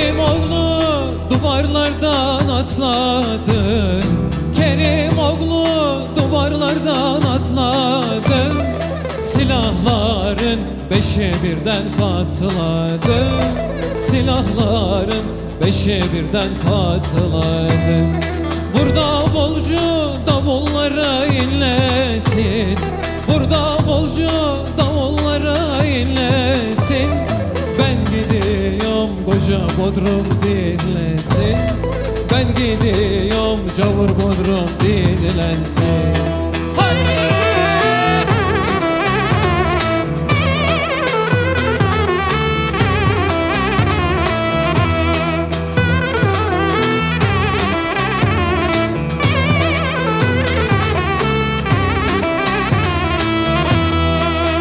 oğlu duvarlardan atladı. Kerim oğlu duvarlardan atladı. Silahların beşi birden patladı. Silahların beşi birden patladı. Vur davulcu davullara inlesin. Vur davulcu koca bodrum dinlesin Ben gidiyorum cavur bodrum dinlensin Hayır!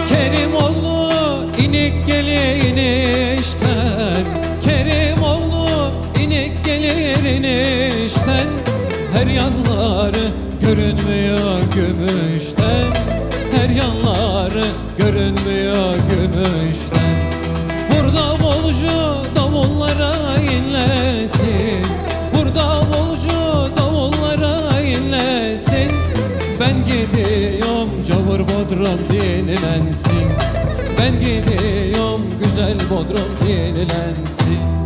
Kerim oğlu inik gelir inişten gelir inişten Her yanları görünmüyor gümüşten Her yanları görünmüyor gümüşten Vur davulcu davullara inlesin. Vur davulcu davullara inlesin. Ben gidiyorum cavur bodrum denilensin Ben gidiyorum güzel bodrum denilensin